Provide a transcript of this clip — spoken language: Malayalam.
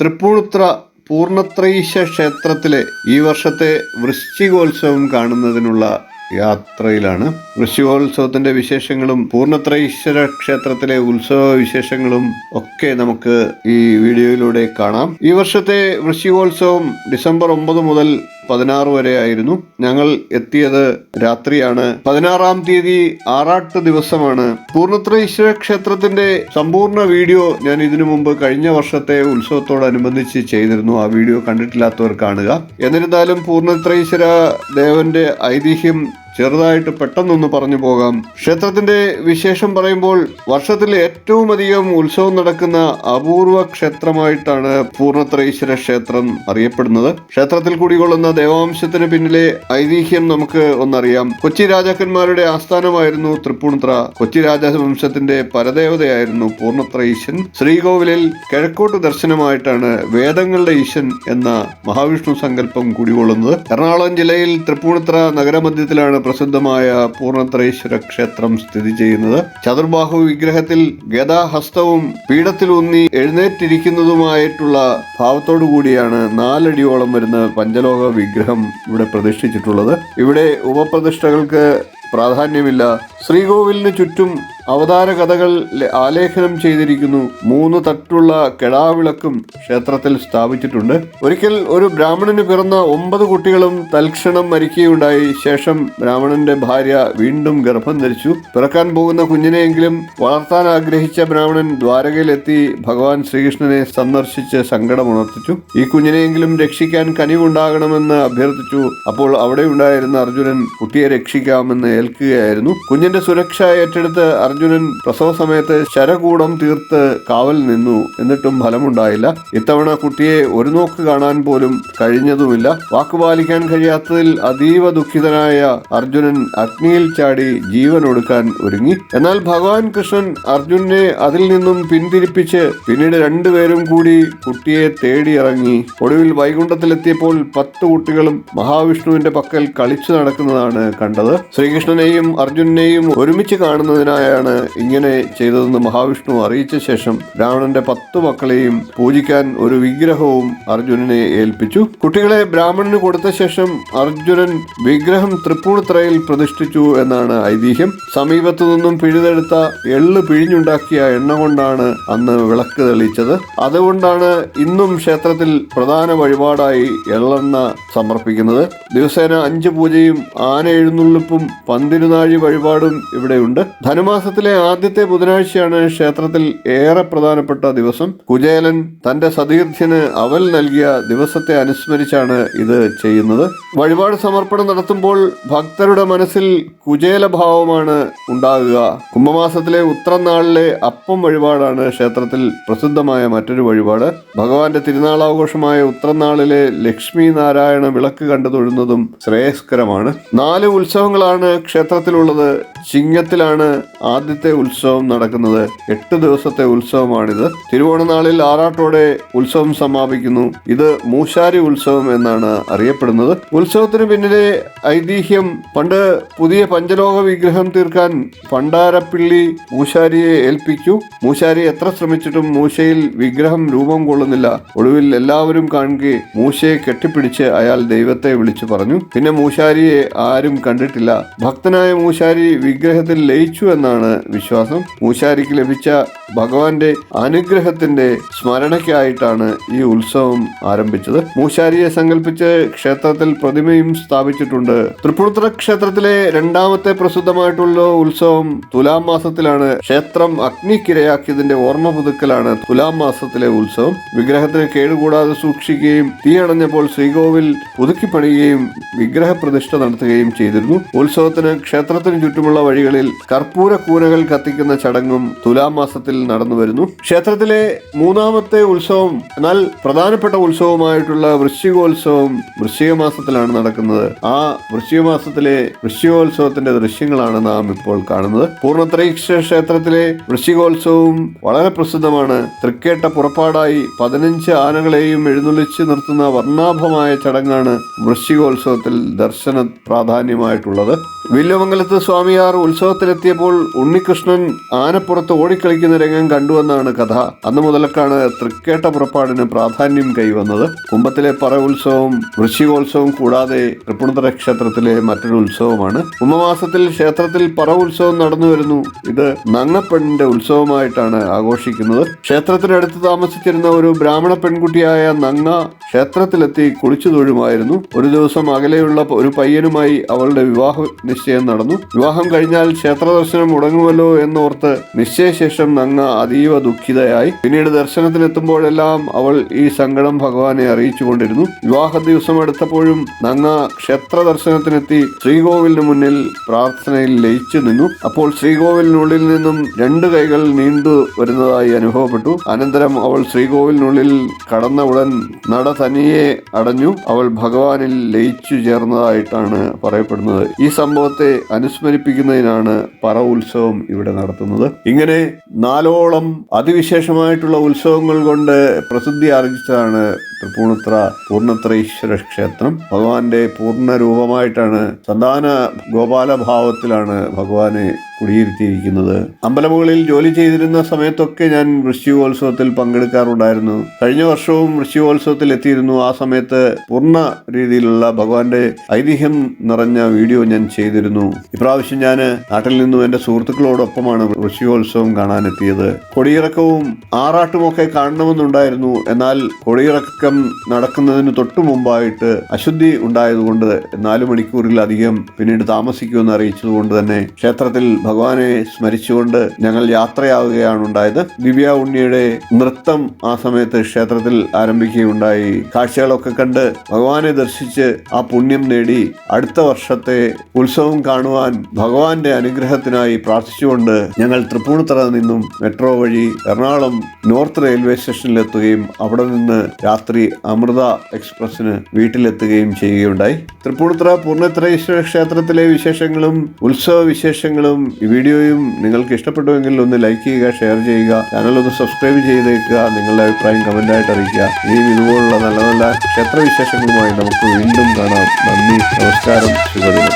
തൃപ്പൂണിത്ര പൂർണത്രൈശ ക്ഷേത്രത്തിലെ ഈ വർഷത്തെ വൃശ്ചികോത്സവം കാണുന്നതിനുള്ള യാത്രയിലാണ്. വൃശ്ചികോത്സവത്തിന്റെ വിശേഷങ്ങളും പൂർണത്രൈശ്വര ക്ഷേത്രത്തിലെ ഉത്സവ വിശേഷങ്ങളും ഒക്കെ നമുക്ക് ഈ വീഡിയോയിലൂടെ കാണാം. ഈ വർഷത്തെ വൃശ്ചികോത്സവം ഡിസംബർ ഒമ്പത് മുതൽ പതിനാറ് വരെ ആയിരുന്നു. ഞങ്ങൾ എത്തിയത് രാത്രിയാണ്. പതിനാറാം തീയതി ആറാട്ട് ദിവസമാണ്. പൂർണത്രയീശ്വര ക്ഷേത്രത്തിന്റെ സമ്പൂർണ വീഡിയോ ഞാൻ ഇതിനു മുമ്പ് കഴിഞ്ഞ വർഷത്തെ ഉത്സവത്തോടനുബന്ധിച്ച് ചെയ്തിരുന്നു. ആ വീഡിയോ കണ്ടിട്ടില്ലാത്തവർ കാണുക. എന്നിരുന്നാലും പൂർണത്രേശ്വര ദേവന്റെ ഐതിഹ്യം ചെറുതായിട്ട് പെട്ടെന്നൊന്ന് പറഞ്ഞു പോകാം. ക്ഷേത്രത്തിന്റെ വിശേഷം പറയുമ്പോൾ വർഷത്തിൽ ഏറ്റവും അധികം ഉത്സവം നടക്കുന്ന അപൂർവ ക്ഷേത്രമായിട്ടാണ് പൂർണത്രയീശ്വര ക്ഷേത്രം അറിയപ്പെടുന്നത്. ക്ഷേത്രത്തിൽ കുടികൊള്ളുന്ന ദേവാംശത്തിന് പിന്നിലെ ഐതിഹ്യം നമുക്ക് ഒന്നറിയാം. കൊച്ചി രാജാക്കന്മാരുടെ ആസ്ഥാനമായിരുന്നു തൃപ്പൂണിത്ര കൊച്ചി രാജവംശത്തിന്റെ പരദേവതയായിരുന്നു പൂർണത്രയീശൻ. ശ്രീകോവിലിൽ കിഴക്കോട്ട് ദർശനമായിട്ടാണ് വേദങ്ങളുടെ ഈശൻ എന്ന മഹാവിഷ്ണു സങ്കല്പം കൂടികൊള്ളുന്നത്. എറണാകുളം ജില്ലയിൽ തൃപ്പൂണിത്ര നഗരമധ്യത്തിലാണ് പ്രസിദ്ധമായ പൂർണത്രേശ്വര ക്ഷേത്രം സ്ഥിതി ചെയ്യുന്നത് ചതുർബാഹു വിഗ്രഹത്തിൽ ഗതാഹസ്തവും പീഠത്തിലൂന്നി എഴുന്നേറ്റിരിക്കുന്നതുമായിട്ടുള്ള ഭാവത്തോടു കൂടിയാണ് നാലടിയോളം വരുന്ന പഞ്ചലോക വിഗ്രഹം ഇവിടെ പ്രതിഷ്ഠിച്ചിട്ടുള്ളത്. ഇവിടെ ഉപപ്രതിഷ്ഠകൾക്ക് പ്രാധാന്യമില്ല. ശ്രീകോവിലിന് ചുറ്റും അവതാര കഥകൾ ആലേഖനം ചെയ്തിരിക്കുന്നു. മൂന്ന് തട്ടുള്ള കെടാവിളക്കും ക്ഷേത്രത്തിൽ സ്ഥാപിച്ചിട്ടുണ്ട്. ഒരിക്കൽ ഒരു ബ്രാഹ്മണന് പിറന്ന ഒമ്പത് കുട്ടികളും തൽക്ഷണം മരിക്കുകയുണ്ടായി. ശേഷം ബ്രാഹ്മണന്റെ ഭാര്യ വീണ്ടും ഗർഭം ധരിച്ചു. പിറക്കാൻ പോകുന്ന കുഞ്ഞിനെയെങ്കിലും വളർത്താൻ ആഗ്രഹിച്ച ബ്രാഹ്മണൻ ദ്വാരകയിലെത്തി ഭഗവാൻ ശ്രീകൃഷ്ണനെ സന്ദർശിച്ച് സങ്കടമുണർത്തിച്ചു. ഈ കുഞ്ഞിനെയെങ്കിലും രക്ഷിക്കാൻ കനിവുണ്ടാകണമെന്ന് അഭ്യർത്ഥിച്ചു. അപ്പോൾ അവിടെ ഉണ്ടായിരുന്ന അർജുനൻ കുട്ടിയെ രക്ഷിക്കാമെന്ന് ഏൽക്കുകയായിരുന്നു. കുഞ്ഞിന്റെ സുരക്ഷ ഏറ്റെടുത്ത് പ്രസവ സമയത്ത് ശരകൂടം തീർത്ത് കാവൽ നിന്നു. എന്നിട്ടും ഫലമുണ്ടായില്ല. ഇത്തവണ കുട്ടിയെ ഒരു നോക്ക് കാണാൻ പോലും കഴിഞ്ഞതുമില്ല. വാക്കുപാലിക്കാൻ കഴിയാത്തതിൽ അതീവ ദുഃഖിതനായ അർജുനൻ അഗ്നിയിൽ ചാടി ജീവൻ ഒടുക്കാൻ ഒരുങ്ങി. എന്നാൽ ഭഗവാൻ കൃഷ്ണൻ അർജുനെ അതിൽ നിന്നും പിന്തിരിപ്പിച്ച് പിന്നീട് രണ്ടുപേരും കൂടി കുട്ടിയെ തേടിയിറങ്ങി. ഒടുവിൽ വൈകുണ്ഠത്തിലെത്തിയപ്പോൾ പത്ത് കുട്ടികളും മഹാവിഷ്ണുവിന്റെ പക്കൽ കളിച്ചു നടക്കുന്നതാണ് കണ്ടത്. ശ്രീകൃഷ്ണനെയും അർജുനെയും ഒരുമിച്ച് കാണുന്നതിനായാണ് ഇങ്ങനെ ചെയ്തതെന്ന് മഹാവിഷ്ണു അറിയിച്ച ശേഷം രാവണന്റെ പത്ത് മക്കളെയും പൂജിക്കാൻ ഒരു വിഗ്രഹവും അർജുനനെ ഏൽപ്പിച്ചു. കുട്ടികളെ ബ്രാഹ്മണന് കൊടുത്ത ശേഷം അർജുനൻ വിഗ്രഹം തൃപ്പൂണിത്രയിൽ പ്രതിഷ്ഠിച്ചു എന്നാണ് ഐതിഹ്യം. സമീപത്തു നിന്നും പിഴുതെടുത്ത എള്ള് പിഴിഞ്ഞുണ്ടാക്കിയ എണ്ണ കൊണ്ടാണ് അന്ന് വിളക്ക് തെളിയിച്ചത് അതുകൊണ്ടാണ് ഇന്നും ക്ഷേത്രത്തിൽ പ്രധാന വഴിപാടായി എള്ളെണ്ണ സമർപ്പിക്കുന്നത്. ദിവസേന അഞ്ച് പൂജയും ആന എഴുന്നള്ളിപ്പും പന്തിരുനാഴി വഴിപാടും ഇവിടെയുണ്ട്. ധനുമാസത്തിലെ ആദ്യത്തെ ബുധനാഴ്ചയാണ് ക്ഷേത്രത്തിൽ ഏറെ പ്രധാനപ്പെട്ട ദിവസം. കുചേലൻ തന്റെ സതീർത്ഥ്യന് അവൽ നൽകിയ ദിവസത്തെ അനുസ്മരിച്ചാണ് ഇത് ചെയ്യുന്നത്. വഴിപാട് സമർപ്പണം നടത്തുമ്പോൾ ഭക്തരുടെ മനസ്സിൽ കുചേലഭാവമാണ് ഉണ്ടാകുക. കുംഭമാസത്തിലെ ഉത്രനാളിലെ അപ്പം വഴിപാടാണ് ക്ഷേത്രത്തിൽ പ്രസിദ്ധമായ മറ്റൊരു വഴിപാട്. ഭഗവാന്റെ തിരുനാളാഘോഷമായ ഉത്രനാളിലെ ലക്ഷ്മി നാരായണ വിളക്ക് കണ്ടു തൊഴുന്നതും ശ്രേയസ്കരമാണ്. നാല് ഉത്സവങ്ങളാണ് ക്ഷേത്രത്തിലുള്ളത്. ചിങ്ങത്തിലാണ് ആദ്യത്തെ ഉത്സവം നടക്കുന്നത് എട്ട് ദിവസത്തെ ഉത്സവമാണിത്. തിരുവോണനാളിൽ ആറാട്ടോടെ ഉത്സവം സമാപിക്കുന്നു. ഇത് മൂശാരി ഉത്സവം എന്നാണ് അറിയപ്പെടുന്നത്. ഉത്സവത്തിന് പിന്നിലെ ഐതിഹ്യം. പണ്ട് പുതിയ പഞ്ചലോക വിഗ്രഹം തീർക്കാൻ പണ്ടാരപ്പിള്ളി മൂശാരിയെ ഏൽപ്പിച്ചു. മൂശാരി എത്ര ശ്രമിച്ചിട്ടും മൂശയിൽ വിഗ്രഹം രൂപം കൊള്ളുന്നില്ല. ഒടുവിൽ എല്ലാവരും കാണുകെ മൂശയെ കെട്ടിപ്പിടിച്ച് അയാൾ ദൈവത്തെ വിളിച്ചു പറഞ്ഞു. പിന്നെ മൂശാരിയെ ആരും കണ്ടിട്ടില്ല. ഭക്തനായ മൂശാരി വിഗ്രഹത്തിൽ ലയിച്ചു എന്നാണ് വിശ്വാസം. മൂശാരിക്ക് ലഭിച്ച ഭഗവാന്റെ അനുഗ്രഹത്തിന്റെ സ്മരണയ്ക്കായിട്ടാണ് ഈ ഉത്സവം ആരംഭിച്ചത്. മൂശാരിയെ സങ്കല്പിച്ച് ക്ഷേത്രത്തിൽ പ്രതിമയും സ്ഥാപിച്ചിട്ടുണ്ട്. തൃപ്പൂണിത്തുറ ക്ഷേത്രത്തിലെ രണ്ടാമത്തെ പ്രസിദ്ധമായിട്ടുള്ള ഉത്സവം തുലാം മാസത്തിലാണ്. ക്ഷേത്രം അഗ്നിക്കിരയാക്കിയതിന്റെ ഓർമ്മ പുതുക്കലാണ് തുലാം മാസത്തിലെ ഉത്സവം. വിഗ്രഹത്തിന് കേടുകൂടാതെ സൂക്ഷിക്കുകയും തീ അണഞ്ഞപ്പോൾ ശ്രീകോവിൽ പുതുക്കി പണിയുകയും വിഗ്രഹ പ്രതിഷ്ഠ നടത്തുകയും ചെയ്തിരുന്നു. ഉത്സവത്തിന് ക്ഷേത്രത്തിന് ചുറ്റുമുള്ള വഴികളിൽ കർപ്പൂര കൂനകൾ കത്തിക്കുന്ന ചടങ്ങും തുലാം മാസത്തിൽ നടന്നു വരുന്നു. ക്ഷേത്രത്തിലെ മൂന്നാമത്തെ ഉത്സവം എന്നാൽ പ്രധാനപ്പെട്ട ഉത്സവമായിട്ടുള്ള വൃശ്ചികോത്സവം വൃശ്ചിക മാസത്തിലാണ് നടക്കുന്നത്. ആ വൃശ്ചിക മാസത്തിലെ വൃശ്ചികോത്സവത്തിന്റെ ദൃശ്യങ്ങളാണ് നാം ഇപ്പോൾ കാണുന്നത്. പൂർണത്രയീക്ഷ ക്ഷേത്രത്തിലെ വൃശ്ചികോത്സവവും വളരെ പ്രസിദ്ധമാണ്. തൃക്കേട്ട പുറപ്പാടായി പതിനഞ്ച് ആനകളെയും എഴുന്നള്ളിച്ച് നിർത്തുന്ന വർണാഭമായ ചടങ്ങാണ് വൃശ്ചികോത്സവത്തിൽ ദർശന പ്രാധാന്യമായിട്ടുള്ളത്. വില്ലുമംഗലത്ത് സ്വാമിയാർ ഉത്സവത്തിലെത്തിയപ്പോൾ ഉണ്ണികൃഷ്ണൻ ആനപ്പുറത്ത് ഓടിക്കളിക്കുന്ന രംഗം കണ്ടുവെന്നാണ് കഥ. അന്ന് മുതലക്കാണ് തൃക്കേട്ട പുറപ്പാടിന് പ്രാധാന്യം കൈവന്നത്. കുംഭത്തിലെ പറ ഉത്സവം വൃശ്ചികോത്സവം കൂടാതെ തൃപ്പുണിത്തറ ക്ഷേത്രത്തിലെ മറ്റൊരു ഉത്സവമാണ്. കുംഭമാസത്തിൽ ക്ഷേത്രത്തിൽ പറ ഉത്സവം നടന്നു വരുന്നു. ഇത് നങ്ങപ്പെണ്ണിന്റെ ഉത്സവമായിട്ടാണ് ആഘോഷിക്കുന്നത്. ക്ഷേത്രത്തിനടുത്ത് താമസിച്ചിരുന്ന ഒരു ബ്രാഹ്മണ പെൺകുട്ടിയായ നങ്ങ ക്ഷേത്രത്തിലെത്തി കുളിച്ചു തൊഴുമായിരുന്നു. ഒരു ദിവസം അകലെയുള്ള ഒരു പയ്യനുമായി അവളുടെ വിവാഹ നിശ്ചയം നടന്നു. വിവാഹം കഴിഞ്ഞാൽ ക്ഷേത്ര ദർശനം മുടങ്ങുമല്ലോ എന്നോർത്ത് നിശ്ചയശേഷം നങ്ങ അതീവ ദുഃഖിതയായി. പിന്നീട് ദർശനത്തിനെത്തുമ്പോഴെല്ലാം അവൾ ഈ സങ്കടം ഭഗവാനെ അറിയിച്ചുകൊണ്ടിരുന്നു. വിവാഹ ദിവസം എടുത്തപ്പോഴും നങ്ങ ക്ഷേത്ര ദർശനത്തിനെത്തി ശ്രീകോവിലിന് മുന്നിൽ പ്രാർത്ഥനയിൽ ലയിച്ചു നിന്നു. അപ്പോൾ ശ്രീകോവിലിനുള്ളിൽ നിന്നും രണ്ട് കൈകൾ നീണ്ടു വരുന്നതായി അനുഭവപ്പെട്ടു. അനന്തരം അവൾ ശ്രീകോവിലിനുള്ളിൽ കടന്ന ഉടൻ നട തനിയെ അടഞ്ഞു. അവൾ ഭഗവാനിൽ ലയിച്ചു ചേർന്നതായിട്ടാണ് പറയപ്പെടുന്നത്. ഈ സംഭവത്തെ അനുസ്മരിപ്പിക്കുന്നതിനാണ് പറ ഉത്സവം ഇവിടെ നടത്തുന്നത്. ഇങ്ങനെ നാലോളം അതിവിശേഷമായിട്ടുള്ള ഉത്സവങ്ങൾ കൊണ്ട് പ്രസിദ്ധി ആർജിച്ചതാണ് തൃപ്പൂണിത്ര പൂർണത്ര ഈശ്വര ക്ഷേത്രം ഭഗവാന്റെ പൂർണ രൂപമായിട്ടാണ് സന്താന ഗോപാലഭാവത്തിലാണ് ഭഗവാനെ കുടിയിരുത്തിയിരിക്കുന്നത്. അമ്പലമുകളിൽ ജോലി ചെയ്തിരുന്ന സമയത്തൊക്കെ ഞാൻ വൃശ്ചികോത്സവത്തിൽ പങ്കെടുക്കാറുണ്ടായിരുന്നു. കഴിഞ്ഞ വർഷവും വൃശ്ചികോത്സവത്തിൽ എത്തിയിരുന്നു. ആ സമയത്ത് പൂർണ രീതിയിലുള്ള ഭഗവാന്റെ ഐതിഹ്യം നിറഞ്ഞ വീഡിയോ ഞാൻ ചെയ്തിരുന്നു. ഇപ്രാവശ്യം ഞാൻ നാട്ടിൽ നിന്നും എന്റെ സുഹൃത്തുക്കളോടൊപ്പമാണ് വൃശ്ചികോത്സവം കാണാനെത്തിയത്. കൊടിയിറക്കവും ആറാട്ടുമൊക്കെ കാണണമെന്നുണ്ടായിരുന്നു. എന്നാൽ കൊടിയിറക്കം നടക്കുന്നതിന് തൊട്ടു മുമ്പായിട്ട് അശുദ്ധി ഉണ്ടായതുകൊണ്ട് നാലു മണിക്കൂറിലധികം പിന്നീട് താമസിക്കുമെന്ന് അറിയിച്ചതുകൊണ്ട് തന്നെ ക്ഷേത്രത്തിൽ ഭഗവാനെ സ്മരിച്ചുകൊണ്ട് ഞങ്ങൾ യാത്രയാവുകയാണ് ഉണ്ടായത്. ദിവ്യ ഉണ്ണിയുടെ നൃത്തം ആ സമയത്ത് ക്ഷേത്രത്തിൽ ആരംഭിക്കുകയുണ്ടായി. കാഴ്ചകളൊക്കെ കണ്ട് ഭഗവാനെ ദർശിച്ച് ആ പുണ്യം നേടി അടുത്ത വർഷത്തെ ഉത്സവം കാണുവാൻ ഭഗവാന്റെ അനുഗ്രഹത്തിനായി പ്രാർത്ഥിച്ചുകൊണ്ട് ഞങ്ങൾ തൃപ്പൂണിത്തറ നിന്നും മെട്രോ വഴി എറണാകുളം നോർത്ത് റെയിൽവേ സ്റ്റേഷനിലെത്തുകയും അവിടെ നിന്ന് രാത്രി അമൃത എക്സ്പ്രസിന് വീട്ടിലെത്തുകയും ചെയ്യുകയുണ്ടായി. തൃപ്പൂണിത്തറ പൂർണത്രേശ്വര ക്ഷേത്രത്തിലെ വിശേഷങ്ങളും ഉത്സവ വിശേഷങ്ങളും ഈ വീഡിയോയും നിങ്ങൾക്ക് ഇഷ്ടപ്പെട്ടുവെങ്കിൽ ഒന്ന് ലൈക്ക് ചെയ്യുക ഷെയർ ചെയ്യുക ചാനൽ ഒന്ന് സബ്സ്ക്രൈബ് ചെയ്തേക്കുക നിങ്ങളുടെ അഭിപ്രായം കമന്റായിട്ട് അറിയിക്കുക. ഇനിയും ഇതുപോലുള്ള നല്ല നല്ല ക്ഷേത്ര വിശേഷങ്ങളുമായി നമുക്ക് വീണ്ടും കാണാം. നന്ദി നമസ്കാരം ശുഭദിനം